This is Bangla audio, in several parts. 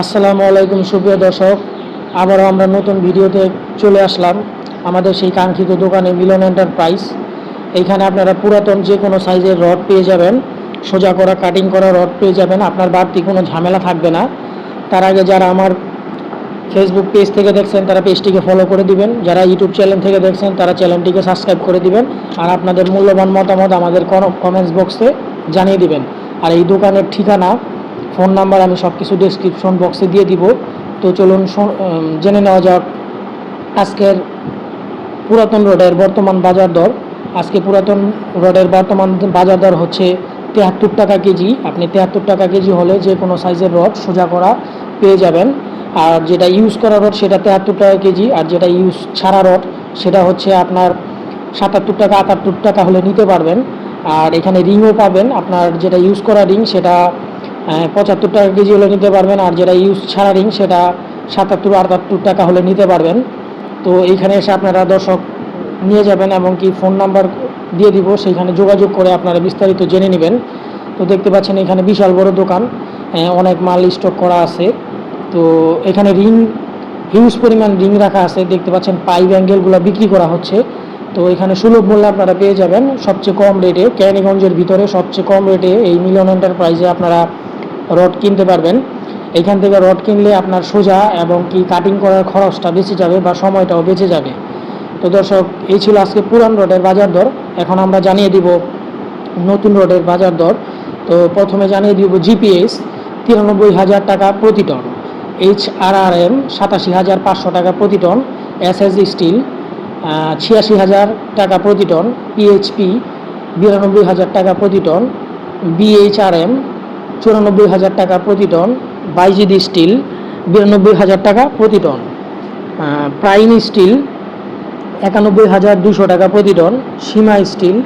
আসসালামু আলাইকুম, সুপ্রিয় দর্শক। আবারও আমরা নতুন ভিডিওতে চলে আসলাম আমাদের সেই কাঙ্ক্ষিত দোকানে মিলন এন্টারপ্রাইজ। এইখানে আপনারা পুরাতন যে কোনো সাইজের রড পেয়ে যাবেন, সোজা করা কাটিং করা রড পেয়ে যাবেন, আপনার বাড়তি কোনো ঝামেলা থাকবে না। তার আগে যারা আমার ফেসবুক পেজ থেকে দেখছেন, তারা পেজটিকে ফলো করে দিবেন। যারা ইউটিউব চ্যানেল থেকে দেখছেন, তারা চ্যানেলটিকে সাবস্ক্রাইব করে দিবেন। আর আপনাদের মূল্যবান মতামত আমাদের কমেন্টস বক্সে জানিয়ে দিবেন। আর এই দোকানের ঠিকানা ফোন নাম্বার আমি সব কিছু ডেসক্রিপশন বক্সে দিয়ে দিব। তো চলুন জেনে নেওয়া যাক আজকের পুরাতন রোডের বর্তমান বাজার দর। আজকে পুরাতন রোডের বর্তমান বাজার দর হচ্ছে তেহাত্তর টাকা কেজি। আপনি তেহাত্তর টাকা কেজি হলে যে কোনো সাইজের রড সোজা করা পেয়ে যাবেন। আর যেটা ইউজ করা রড সেটা তেহাত্তর টাকা কেজি। আর যেটা ইউজ ছাড়া রড সেটা হচ্ছে আপনার সাতাত্তর টাকা, আটাত্তর টাকা হলে নিতে পারবেন। আর এখানে রিংও পাবেন। আপনার যেটা ইউজ করা রিং সেটা পঁচাত্তর টাকা কেজি হলে নিতে পারবেন, আর যেটা ইউজ ছাড়া রিং সেটা সাতাত্তর আটাত্তর টাকা হলে নিতে পারবেন। তো এইখানে এসে আপনারা দর্শক নিয়ে যাবেন এবং কি ফোন নাম্বার দিয়ে দিব, সেইখানে যোগাযোগ করে আপনারা বিস্তারিত জেনে নেবেন। তো দেখতে পাচ্ছেন এখানে বিশাল বড় দোকান অনেক মাল স্টক করা আছে। তো এখানে রিং হিউজ পরিমাণ রিং রাখা আছে, দেখতে পাচ্ছেন পাইপ অ্যাঙ্গেলগুলো বিক্রি করা হচ্ছে। তো এখানে সুলভ মূল্যে আপনারা পেয়ে যাবেন সবচেয়ে কম রেটে ক্যানিগঞ্জের ভিতরে সবচেয়ে কম রেটে এই মিলন এন্টারপ্রাইজে আপনারা রড কিনতে পারবেন। এখান থেকে রড কিনলে আপনার সোজা এবং কি কাটিং করার খরচটা বেঁচে যাবে বা সময়টাও বেঁচে যাবে। তো দর্শক, এই ছিল আজকে পুরান রোডের বাজার দর। এখন আমরা জানিয়ে দিব নতুন রোডের বাজার দর। তো প্রথমে জানিয়ে দিব জিপিএস তিরানব্বই হাজার টাকা প্রতি ton. H R R M সাতাশি হাজার পাঁচশো টাকা প্রতি টন। এস এস স্টিল ছিয়াশি হাজার টাকা প্রতি টন। পিএইচপি বিরানব্বই হাজার টাকা প্রতি টন। বিএইচআরএম চুরানব্বই হাজার টাকা প্রতি টন বাইজিডি স্টিল, বিরানব্বই হাজার টাকা প্রতি টন। প্রাইম স্টিল, একানব্বই হাজার দুশো টাকা প্রতি টন। সীমা স্টিল,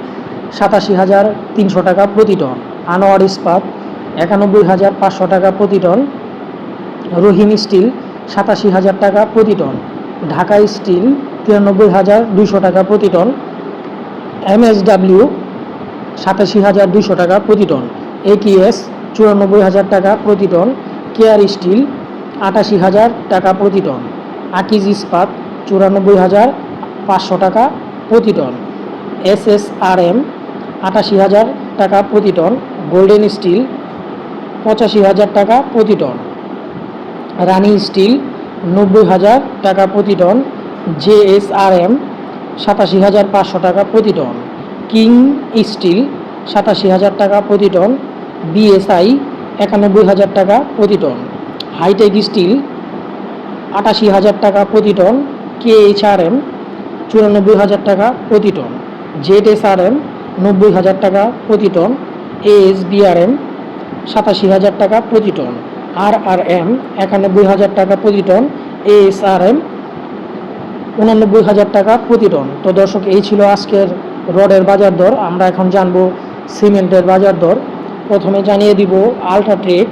সাতাশি হাজার তিনশো টাকা প্রতি টন। আনোয়ার ইস্পাত, একানব্বই হাজার পাঁচশো টাকা প্রতি টন। রহিম স্টিল, সাতাশি হাজার টাকা প্রতি টন। ঢাকা স্টিল, তিরানব্বই হাজার দুশো টাকা প্রতি টন। এমএসডাব্লিউ, সাতাশি হাজার দুশো টাকা প্রতি টন। একিএস চুরানব্বই হাজার টাকা প্রতি টন, কেয়ার স্টিল আটাশি হাজার টাকা প্রতি টন, আকিজ ইস্পাত চুরানব্বই হাজার পাঁচশো টাকা প্রতি ton S S R M আটাশি হাজার টাকা প্রতি টন, গোল্ডেন স্টিল পঁচাশি হাজার টাকা প্রতি টন, রানি স্টিল নব্বই হাজার টাকা প্রতি টন, জেএসআরএম সাতাশি হাজার পাঁচশো টাকা প্রতি টন, কিং স্টিল সাতাশি হাজার টাকা প্রতি টন বিএসআই একানব্বই হাজার টাকা প্রতি টন। হাইটেক স্টিল আটাশি হাজার টাকা প্রতি টন। কেএইচআরএম চুরানব্বই হাজার টাকা প্রতি টন। জেডএসআরএম নব্বই হাজার টাকা প্রতি টন। এএসবিআরএম সাতাশি হাজার টাকা প্রতি টন। আর আর এম একানব্বই হাজার টাকা প্রতি টন। এএসআরএম উনানব্বই হাজার টাকা প্রতি টন। তো দর্শক, এই ছিল আজকের রডের বাজার দর। আমরা এখন জানব সিমেন্টের বাজার দর। প্রথমে জানিয়ে দিব আলট্রাট্রেক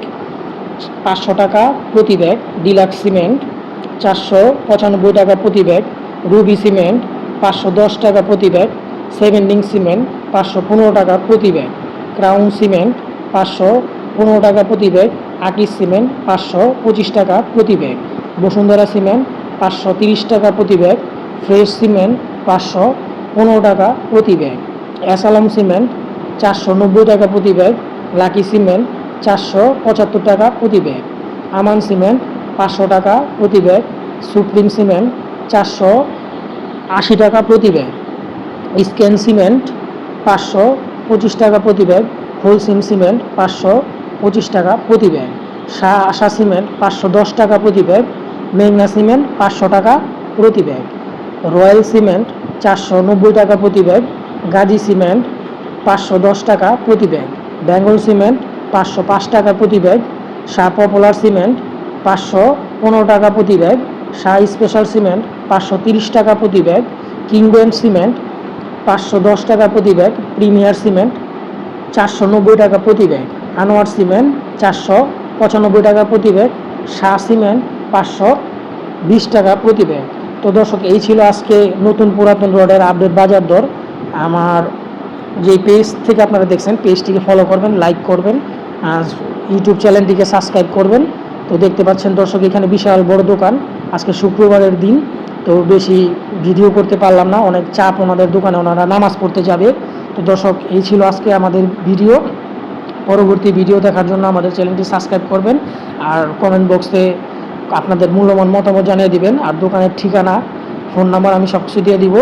পাঁচশো টাকা প্রতি ব্যাগ, ডিলাক্স সিমেন্ট, চারশো পঁচানব্বই টাকা প্রতি ব্যাগ, রুবি সিমেন্ট, পাঁচশো দশ টাকা প্রতি ব্যাগ সেভেন্ডিং সিমেন্ট, পাঁচশো পনেরো টাকা প্রতি ব্যাগ, ক্রাউন সিমেন্ট, পাঁচশো পনেরো টাকা প্রতি ব্যাগ, আকিস সিমেন্ট, পাঁচশো পঁচিশ টাকা প্রতি ব্যাগ, বসুন্ধরা সিমেন্ট, পাঁচশো তিরিশ টাকা প্রতি ব্যাগ, ফ্রেশ সিমেন্ট, পাঁচশো পনেরো টাকা প্রতি ব্যাগ, অ্যাসালাম সিমেন্ট, চারশো নব্বই টাকা প্রতি ব্যাগ লাকি সিমেন্ট চারশো পঁচাত্তর টাকা প্রতি ব্যাগ। আমান সিমেন্ট পাঁচশো টাকা প্রতি ব্যাগ। সুপ্রিম সিমেন্ট চারশো আশি টাকা প্রতি ব্যাগ। স্ক্যান সিমেন্ট পাঁচশো পঁচিশ টাকা প্রতি ব্যাগ। হোলসিম সিমেন্ট পাঁচশো পঁচিশ টাকা প্রতি ব্যাগ। শাহ আশা সিমেন্ট পাঁচশো দশ টাকা প্রতি ব্যাগ। মেঘনা সিমেন্ট পাঁচশো টাকা প্রতি ব্যাগ। রয়্যাল সিমেন্ট চারশো নব্বই টাকা প্রতি ব্যাগ। গাজী সিমেন্ট পাঁচশো দশ টাকা প্রতি ব্যাগ। বেঙ্গল সিমেন্ট, পাঁচশো পাঁচ টাকা প্রতি ব্যাগ, শাহ পপুলার সিমেন্ট, পাঁচশো পনেরো টাকা প্রতি ব্যাগ, শাহ স্পেশাল সিমেন্ট, পাঁচশো তিরিশ টাকা প্রতি ব্যাগ কিংব্যান্ড সিমেন্ট, পাঁচশো দশ টাকা প্রতি ব্যাগ, প্রিমিয়ার সিমেন্ট, চারশো নব্বই টাকা প্রতি ব্যাগ, আনোয়ার সিমেন্ট, চারশো পঁচানব্বই টাকা প্রতি ব্যাগ, শাহ সিমেন্ট, পাঁচশো বিশ টাকা প্রতি ব্যাগ। তো দর্শক, এই ছিল আজকে নতুন পুরাতন রোডের আপডেট বাজার দর। আমার যে পেজ থেকে আপনারা দেখছেন পেজটিকে ফলো করবেন লাইক করবেন, আর ইউটিউব চ্যানেলটিকে সাবস্ক্রাইব করবেন। তো দেখতে পাচ্ছেন দর্শক, এখানে বিশাল বড় দোকান। আজকে শুক্রবারের দিন, তো বেশি ভিডিও করতে পারলাম না। অনেক চাপ ওনাদের দোকানে, ওনারা নামাজ পড়তে যাবে। তো দর্শক, এই ছিল আজকে আমাদের ভিডিও। পরবর্তী ভিডিও দেখার জন্য আমাদের চ্যানেলটি সাবস্ক্রাইব করবেন। আর কমেন্ট বক্সে আপনাদের মূল্যবান মতামত জানিয়ে দিবেন। আর দোকানের ঠিকানা ফোন নাম্বার আমি সব কিছু দিয়ে দিব।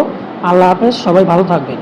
আল্লাহ হাফেজ, সবাই ভালো থাকবেন।